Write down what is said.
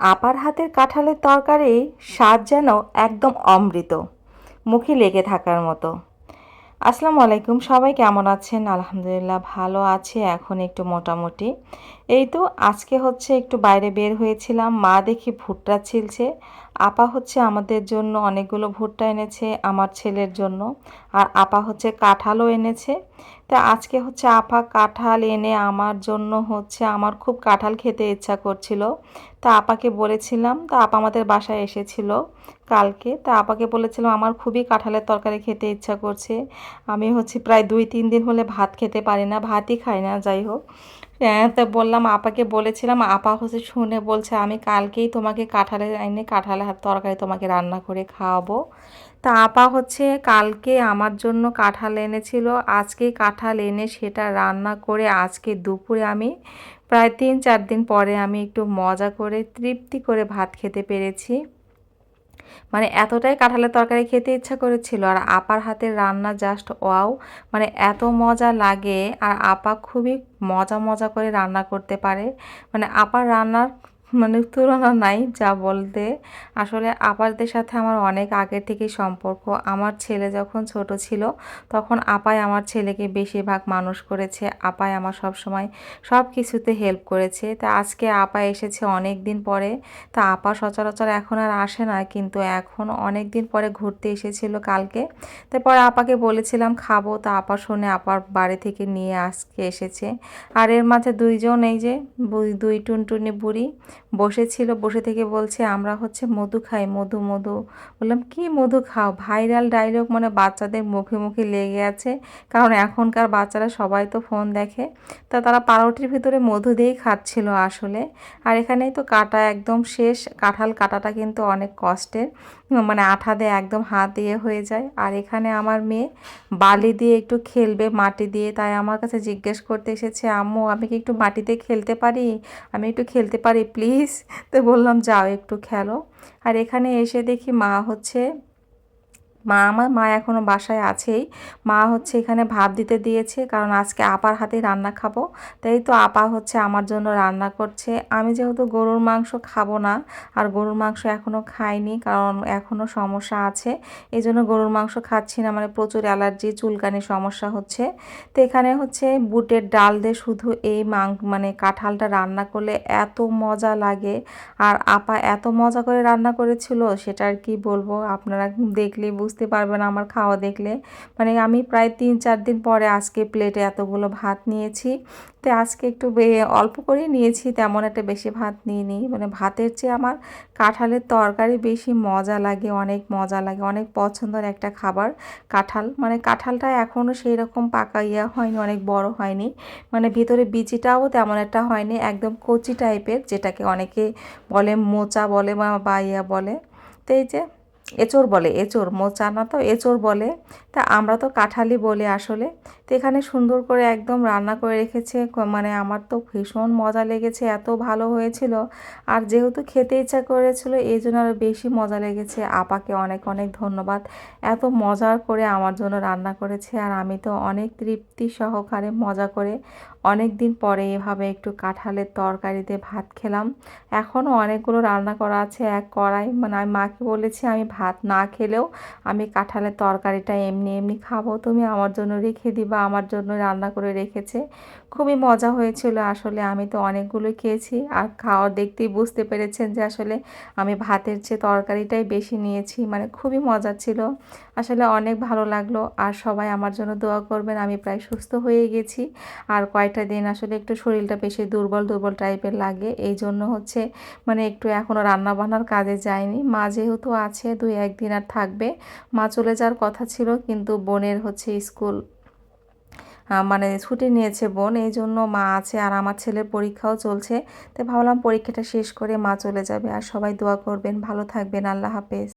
আপার হাতের কাঁঠালের তরকারি স্বাদ যেন একদম অমৃত, মুখে লেগে থাকার মতো। আসসালামু আলাইকুম, সবাই কেমন আছেন? আলহামদুলিল্লাহ ভালো আছে, এখন একটু মোটামুটি। এই তো, আজকে হচ্ছে একটু বাইরে বের হয়েছিলাম, মা দেখি ভুট্টা ছিলছে আপা হচ্ছে আমাদের জন্য অনেকগুলো ভুট্টা এনেছে, আমার ছেলের জন্য। আর আপা হচ্ছে কাঁঠালও এনেছে। তা আজকে হচ্ছে আপা কাঁঠাল এনে আমার জন্য হচ্ছে আমার খুব কাঁঠাল খেতে ইচ্ছা করছিল। তা আপাকে বলেছিলাম, তা আপা আমাদের বাসায় এসেছিল কালকে। তা আপাকে বলেছিলাম, আমার খুবই কাঁঠালের তরকারি খেতে ইচ্ছা করছে। আমি হচ্ছে প্রায় দুই, তিন দিন হলে ভাত খেতে পারি না, ভাতই খাই না, যাই হোক। তো বললাম, আপাকে বলেছিলাম, আপা হচ্ছে শুনে বলছে, আমি কালকেই তোমাকে কাঁঠালের এনে কাঁঠালের তরকারি তোমাকে রান্না করে খাওয়াবো। তা আপা হচ্ছে কালকে আমার জন্য কাঁঠাল এনেছিল আজকে কাঁঠাল এনে সেটা রান্না করে আজকে দুপুরে আমি প্রায় তিন চার দিন পরে আমি একটু মজা করে তৃপ্তি করে ভাত খেতে পেরেছি। মানে এতটাই কাঁঠালের তরকারি খেতে ইচ্ছা করেছিল আর আপার হাতের রান্না জাস্ট ওয়াও মানে এত মজা লাগে আর আপা খুবই মজা মজা করে রান্না করতে পারে। মানে আপার রান্নার মানে তুলনা নাই যা বলতে। আসলে আপাদের সাথে আমার অনেক আগের থেকেই সম্পর্ক। আমার ছেলে যখন ছোট ছিল, তখন আপাই আমার ছেলেকে বেশিরভাগ মানুষ করেছে। আপাই আমার সব সময় সব কিছুতে হেল্প করেছে। তা আজকে আপা এসেছে অনেক দিন পরে। তা আপা সচরাচর এখন আর আসে না, কিন্তু এখন অনেক দিন পরে ঘুরতে এসেছিল কালকে। তারপরে আপাকে বলেছিলাম, খাব। তা আপা শুনে আপার বাড়ি থেকে নিয়ে আজকে এসেছে। আর এর মাঝে দুইজন এই যে দুই টুনটুনি বুড়ি। বসেছিল বসে থেকে বলছে, আমরা হচ্ছে মধু খাই, মধু মধু। বললাম, কি মধু খাও? ভাইরাল ডায়লগ মানে বাচ্চাদের মুখে মুখে লেগে আছে, কারণ এখনকার বাচ্চারা সবাই তো ফোন দেখে। তা তারা পাউরুটির ভিতরে মধু দিয়েই খাচ্ছিল আসলে। আর এখানেই তো কাটা একদম শেষ, কাঁঠাল কাটাটা কিন্তু অনেক কষ্টের মানে আঠা দিয়ে একদম হাত দিয়ে হয়ে যায়। আর এখানে আমার মেয়ে বালি দিয়ে একটু খেলবে মাটি দিয়ে, তাই আমার কাছে জিজ্ঞেস করতে এসেছে, আম্মু, আমি কি একটু মাটিতে খেলতে পারি? আমি একটু খেলতে পারি প্লিজ তো বললাম যাও একটু খেলো। আর এখানে এসে দেখি মা হচ্ছে মা আমার, মা এখনও বাসায় আছেই। মা হচ্ছে এখানে ভাত দিতে দিয়েছে, কারণ আজকে আপার হাতে রান্না খাব। তাই তো আপা হচ্ছে আমার জন্য রান্না করছে। আমি যেহেতু গরুর মাংস খাব না, আর গরুর মাংস এখনও খাইনি, কারণ এখনও সমস্যা আছে। এই জন্য গরুর মাংস খাচ্ছি না মানে প্রচুর অ্যালার্জি, চুলকানি সমস্যা হচ্ছে। তো এখানে হচ্ছে বুটের ডাল দিয়ে শুধু এই মাং মানে কাঁঠালটা রান্না করলে এত মজা লাগে। আর আপা এত মজা করে রান্না করেছিল, সেটা আর কি বলব? আপনারা দেখলেই বুঝতে পারবে না আমার খাওয়া দেখলে। মানে আমি প্রায় তিন, চার দিন পরে আজকে প্লেটে এতগুলো ভাত নিয়েছি। তো আজকে একটু অল্প করেই নিয়েছি, তেমন একটা বেশি ভাত নিয়ে নিই মানে ভাতের চেয়ে আমার কাঁঠালের তরকারি বেশি মজা লাগে, অনেক মজা লাগে, অনেক পছন্দের একটা খাবার কাঁঠাল। মানে কাঁঠালটা এখনও সেই রকম পাকা ইয়া হয়নি, অনেক বড় হয়নি। মানে ভিতরে বিচিটাও তেমন একটা হয়নি, একদম কচি টাইপের যেটাকে অনেকে বলে মোচা বলে বা ইয়া বলে। তো এই যে এঁচোড় বলে, এঁচোড়, মোচা না তো এঁচোড় বলে। তা আমরা তো কাঁঠালি বলি আসলে। তো এখানে সুন্দর করে একদম রান্না করে রেখেছে। মানে আমার তো ভীষণ মজা লেগেছে, এত ভালো হয়েছিল। আর যেহেতু খেতে ইচ্ছা করেছিল, এই জন্য আরও বেশি মজা লেগেছে। আপাকে অনেক অনেক ধন্যবাদ। এত মজার করে আমার জন্য রান্না করেছে। আর আমি তো অনেক তৃপ্তি সহকারে মজা করে অনেক দিন পরে এভাবে একটু কাঁঠালের তরকারিতে ভাত খেলাম। এখনও অনেকগুলো রান্না করা আছে, এক কড়াই। মানে আমি মাকে বলেছি আমি ভাত না খেলেও আমি কাঁঠালের তরকারিটা এমনি এমনি খাব। তুমি আমার জন্য রেখে দিবা, আমার জন্য রান্না করে রেখেছে। খুবই মজা হয়েছিল আসলে, আমি তো অনেকগুলো খেয়েছি। আর খাওয়া দেখতেই বুঝতে পেরেছেন যে আসলে আমি ভাতের চেয়ে তরকারিটাই বেশি নিয়েছি। মানে খুবই মজা ছিল। আসলে অনেক ভালো লাগল। আর সবাই আমার জন্য দোয়া করবেন, আমি প্রায় সুস্থ হয়ে গেছি। আর কয়েকটা দিন আসলে একটু শরীরটা বেশি দুর্বল দুর্বল টাইপের লাগে। এই জন্য হচ্ছে মানে একটু এখনও রান্নাবান্নার কাজে যায়নি মা যেহেতু আছে, দুই একদিন আর থাকবে। মা চলে যাওয়ার কথা ছিল, কিন্তু বোনের হচ্ছে স্কুল মানে ছুটি নিয়েছে বোন। এই জন্য মা আছে আর আমার ছেলের পরীক্ষাও চলছে। তাই ভাবলাম পরীক্ষাটা শেষ করে মা চলে যাবে। আর সবাই দোয়া করবেন। ভালো থাকবেন। আল্লাহ হাফেজ।